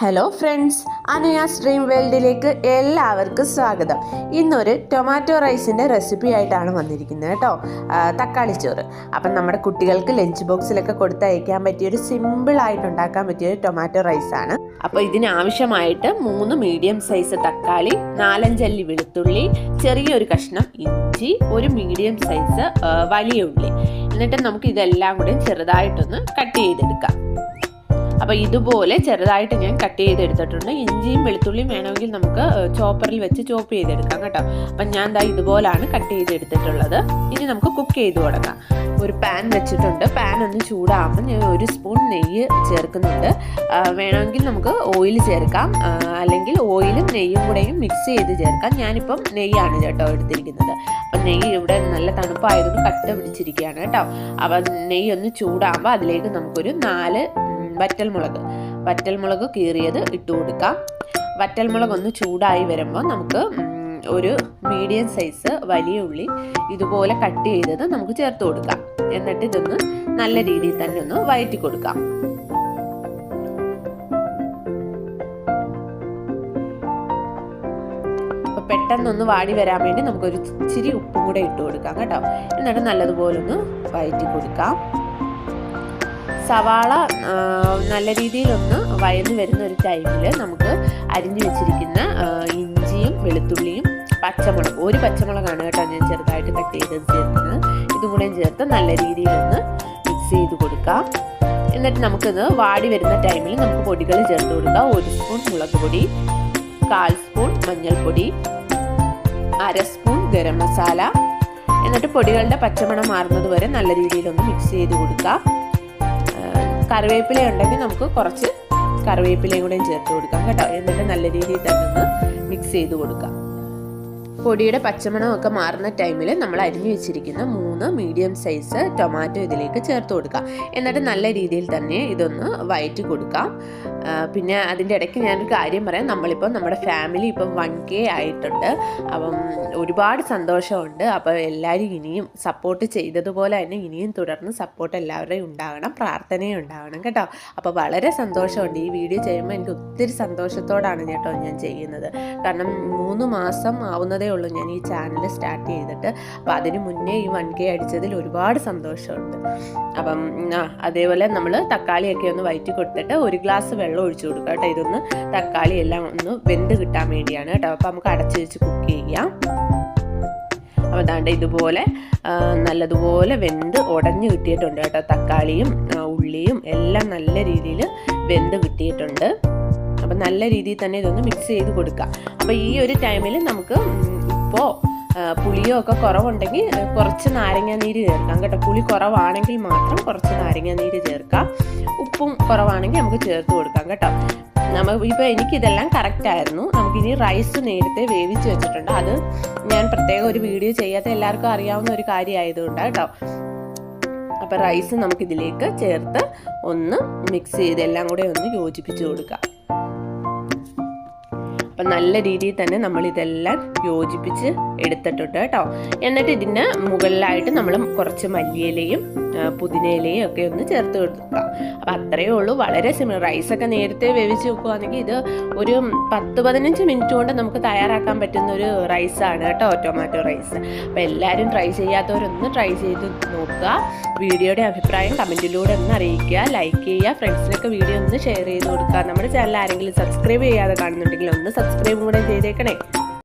Hello friends അനുയ stream വേൾഡിലേക്ക് എല്ലാവർക്കും സ്വാഗതം. ഇന്നൊരു ടൊമാറ്റോ റൈസിന്റെ റെസിപ്പി ആയിട്ടാണ് വന്നിരിക്കുന്നത് കേട്ടോ. തക്കാളി ചോറ്. അപ്പം നമ്മുടെ കുട്ടികൾക്ക് ലഞ്ച് ബോക്സിലൊക്കെ കൊടുത്തയക്കാൻ പറ്റിയൊരു സിമ്പിളായിട്ട് ഉണ്ടാക്കാൻ പറ്റിയൊരു ടൊമാറ്റോ റൈസാണ് അപ്പോൾ ഇതിനാവശ്യമായിട്ട് മൂന്ന് മീഡിയം സൈസ് തക്കാളി നാലഞ്ചല്ലി വെളുത്തുള്ളി ചെറിയൊരു കഷ്ണം ഇഞ്ചി ഒരു മീഡിയം സൈസ് വലിയ ഉള്ളി. എന്നിട്ട് നമുക്ക് ഇതെല്ലാം കൂടി ചെറുതായിട്ടൊന്ന് കട്ട് ചെയ്തെടുക്കാം. അപ്പോൾ ഇതുപോലെ ചെറുതായിട്ട് ഞാൻ കട്ട് ചെയ്തെടുത്തിട്ടുണ്ട്. ഇഞ്ചിയും വെളുത്തുള്ളിയും വേണമെങ്കിൽ നമുക്ക് ചോപ്പറിൽ വെച്ച് ചോപ്പ് ചെയ്തെടുക്കാം കേട്ടോ. അപ്പം ഞാൻ ദാ ഇതുപോലാണ് കട്ട് ചെയ്തെടുത്തിട്ടുള്ളത്. ഇനി നമുക്ക് കുക്ക് ചെയ്ത് തുടങ്ങാം ഒരു പാൻ വെച്ചിട്ടുണ്ട്. പാൻ ഒന്ന് ചൂടാകുമ്പോൾ ഞാൻ ഒരു സ്പൂൺ നെയ്യ് ചേർക്കുന്നുണ്ട്. വേണമെങ്കിൽ നമുക്ക് ഓയിൽ ചേർക്കാം. അല്ലെങ്കിൽ ഓയിലും നെയ്യും കൂടെയും മിക്സ് ചെയ്ത് ചേർക്കാം. ഞാനിപ്പം നെയ്യാണ് കേട്ടോ എടുത്തിരിക്കുന്നത്. അപ്പം നെയ്യ് ഇവിടെ നല്ല തണുപ്പായതുകൊണ്ട് കട്ട പിടിച്ചിരിക്കുകയാണ് കേട്ടോ. അപ്പം നെയ്യ് ഒന്ന് ചൂടാകുമ്പോൾ അതിലേക്ക് നമുക്കൊരു നാല് വറ്റൽമുളക്. വറ്റൽമുളക് കീറിയത് ഇട്ട് കൊടുക്കാം. വറ്റൽമുളക് ഒന്ന് ചൂടായി വരുമ്പോൾ നമുക്ക് ഒരു മീഡിയം സൈസ് വലിയ ഉള്ളി ഇതുപോലെ കട്ട് ചെയ്തത് നമുക്ക് ചേർത്ത് കൊടുക്കാം. എന്നിട്ട് ഇതൊന്ന് നല്ല രീതിയിൽ തന്നെ ഒന്ന് വയറ്റി കൊടുക്കാം. പെട്ടെന്നൊന്ന് വാടി വരാൻ വേണ്ടി നമുക്കൊരു ഇച്ചിരി ഉപ്പും കൂടെ ഇട്ട് കൊടുക്കാം കേട്ടോ. എന്നിട്ട് നല്ലതുപോലെ ഒന്ന് വയറ്റി കൊടുക്കാം. സവാള നല്ല രീതിയിലൊന്ന് വയന്ന് വരുന്ന ഒരു ടൈമിൽ നമുക്ക് അരിഞ്ഞു വെച്ചിരിക്കുന്ന ഇഞ്ചിയും വെളുത്തുള്ളിയും പച്ചമുളക് ഒരു പച്ചമുളകാണ് കേട്ടോ ഞാൻ ചെറുതായിട്ട് കട്ട് ചെയ്ത് ചേർക്കുന്നത്. ഇതും കൂടെയും ചേർത്ത് നല്ല രീതിയിലൊന്ന് മിക്സ് ചെയ്ത് കൊടുക്കാം. എന്നിട്ട് നമുക്കിത് വാടി വരുന്ന ടൈമിൽ നമുക്ക് പൊടികൾ ചേർത്ത് കൊടുക്കാം. ഒരു സ്പൂൺ മുളക് പൊടി കാൽ സ്പൂൺ മഞ്ഞൾപ്പൊടി അര സ്പൂൺ ഗരം മസാല. എന്നിട്ട് പൊടികളുടെ പച്ചമണം മാറുന്നത് വരെ നല്ല രീതിയിലൊന്ന് മിക്സ് ചെയ്ത് കൊടുക്കാം. കറിവേപ്പില ഉണ്ടെങ്കിൽ നമുക്ക് കുറച്ച് കറിവേപ്പിലയും കൂടെയും ചേർത്ത് കൊടുക്കാം കേട്ടോ. എന്നിട്ട് നല്ല രീതിയിൽ തന്നെ ഒന്ന് മിക്സ് ചെയ്ത് കൊടുക്കാം. പൊടിയുടെ പച്ചമണം ഒക്കെ മാറുന്ന ടൈമിൽ നമ്മൾ അരിഞ്ഞു വെച്ചിരിക്കുന്ന മൂന്ന് മീഡിയം സൈസ് ടൊമാറ്റോ ഇതിലേക്ക് ചേർത്ത് കൊടുക്കുക. എന്നിട്ട് നല്ല രീതിയിൽ തന്നെ ഇതൊന്ന് വയറ്റി കൊടുക്കാം പിന്നെ അതിന്റെ ഇടയ്ക്ക് ഞാനൊരു കാര്യം പറയാം. നമ്മളിപ്പോൾ നമ്മുടെ ഫാമിലി ഇപ്പം വൺ കെ ആയിട്ടുണ്ട്. അപ്പം ഒരുപാട് സന്തോഷമുണ്ട്. അപ്പോൾ എല്ലാവരും ഇനിയും സപ്പോർട്ട് ചെയ്തതുപോലെ തന്നെ ഇനിയും തുടർന്ന് സപ്പോർട്ട് എല്ലാവരുടെയും ഉണ്ടാകണം. പ്രാർത്ഥനയും ഉണ്ടാകണം കേട്ടോ. അപ്പോൾ വളരെ സന്തോഷമുണ്ട്. ഈ വീഡിയോ ചെയ്യുമ്പോൾ എനിക്ക് ഒത്തിരി സന്തോഷത്തോടാണ് കേട്ടോ ഞാൻ ചെയ്യുന്നത്. കാരണം മൂന്ന് മാസം ആവുന്നതേ ഉള്ളൂ. ഞാൻ ഈ ചാനൽ സ്റ്റാർട്ട് ചെയ്തിട്ട്. അപ്പോൾ അതിന് മുന്നേ ഈ വൺ കെ അടിച്ചതിൽ ഒരുപാട് സന്തോഷമുണ്ട്. അപ്പം അതേപോലെ നമ്മൾ തക്കാളിയൊക്കെ ഒന്ന് വയറ്റി കൊടുത്തിട്ട് ഒരു ഗ്ലാസ് വെള്ളം ഒഴിച്ചു കൊടുക്കുക കേട്ടോ. ഇതൊന്ന് തക്കാളി എല്ലാം ഒന്ന് വെന്ത് കിട്ടാൻ വേണ്ടിയാണ് കേട്ടോ. അപ്പോൾ നമുക്ക് അടച്ചു വെച്ച് കുക്ക് ചെയ്യാം. അപ്പോൾ ദാണ്ട് ഇതുപോലെ നല്ലതുപോലെ വെന്ത് ഉടഞ്ഞു കിട്ടിയിട്ടുണ്ട് കേട്ടോ. തക്കാളിയും ഉള്ളിയും എല്ലാം നല്ല രീതിയിൽ വെന്ത് കിട്ടിയിട്ടുണ്ട്. അപ്പം നല്ല രീതിയിൽ തന്നെ ഇതൊന്ന് മിക്സ് ചെയ്ത് കൊടുക്കുക അപ്പോൾ ഈ ഒരു ടൈമിൽ നമുക്ക് ഉപ്പോ പുളിയോ ഒക്കെ കുറവുണ്ടെങ്കിൽ കുറച്ച് നാരങ്ങ നീര് ചേർക്കാം കേട്ടോ. പുളി കുറവാണെങ്കിൽ മാത്രം കുറച്ച് നാരങ്ങ നീര് ചേർക്കാം. ഉപ്പും കുറവാണെങ്കിൽ നമുക്ക് ചേർത്ത് കൊടുക്കാം കേട്ടോ. നമുക്ക് ഇപ്പോൾ എനിക്കിതെല്ലാം കറക്റ്റ് ആയിരുന്നു. നമുക്കിനി റൈസ് നേരത്തെ വേവിച്ച് വെച്ചിട്ടുണ്ട്. അത് ഞാൻ പ്രത്യേകം ഒരു വീഡിയോ ചെയ്യാത്ത എല്ലാവർക്കും അറിയാവുന്ന ഒരു കാര്യമായതുകൊണ്ട് കേട്ടോ. അപ്പോൾ റൈസ് നമുക്കിതിലേക്ക് ചേർത്ത് ഒന്ന് മിക്സ് ചെയ്ത് എല്ലാം കൂടെ ഒന്ന് യോജിപ്പിച്ച് കൊടുക്കാം. അപ്പം നല്ല രീതിയിൽ തന്നെ നമ്മൾ ഇതെല്ലാം യോജിപ്പിച്ച് എടുത്തിട്ടുണ്ട് കേട്ടോ. എന്നിട്ട് ഇതിന് മുകളിലായിട്ട് നമ്മൾ കുറച്ച് മല്ലിയിലയും പുതിനയിലയും ഒക്കെ ഒന്ന് ചേർത്ത് കൊടുക്കുക. അപ്പം അത്രയേ ഉള്ളൂ. വളരെ സിമ്പിൾ റൈസൊക്കെ നേരത്തെ വേവിച്ച് വെക്കുകയാണെങ്കിൽ ഇത് ഒരു പത്ത് പതിനഞ്ച് മിനിറ്റ് കൊണ്ട് നമുക്ക് തയ്യാറാക്കാൻ പറ്റുന്ന ഒരു റൈസാണ് കേട്ടോ ടൊമാറ്റോ റൈസ് അപ്പം എല്ലാവരും ട്രൈ ചെയ്യാത്തവരൊന്ന് ട്രൈ ചെയ്ത് നോക്കുക. വീഡിയോയുടെ അഭിപ്രായം കമന്റിലൂടെ ഒന്ന് അറിയിക്കുക. ലൈക്ക് ചെയ്യുക. ഫ്രണ്ട്സിനൊക്കെ വീഡിയോ ഒന്ന് ഷെയർ ചെയ്ത് കൊടുക്കുക. നമ്മുടെ ചാനൽ ആരെങ്കിലും സബ്സ്ക്രൈബ് ചെയ്യാതെ കാണുന്നുണ്ടെങ്കിൽ ഒന്ന് സബ്സ്ക്രൈബ് കൂടെ ചെയ്തേക്കണേ.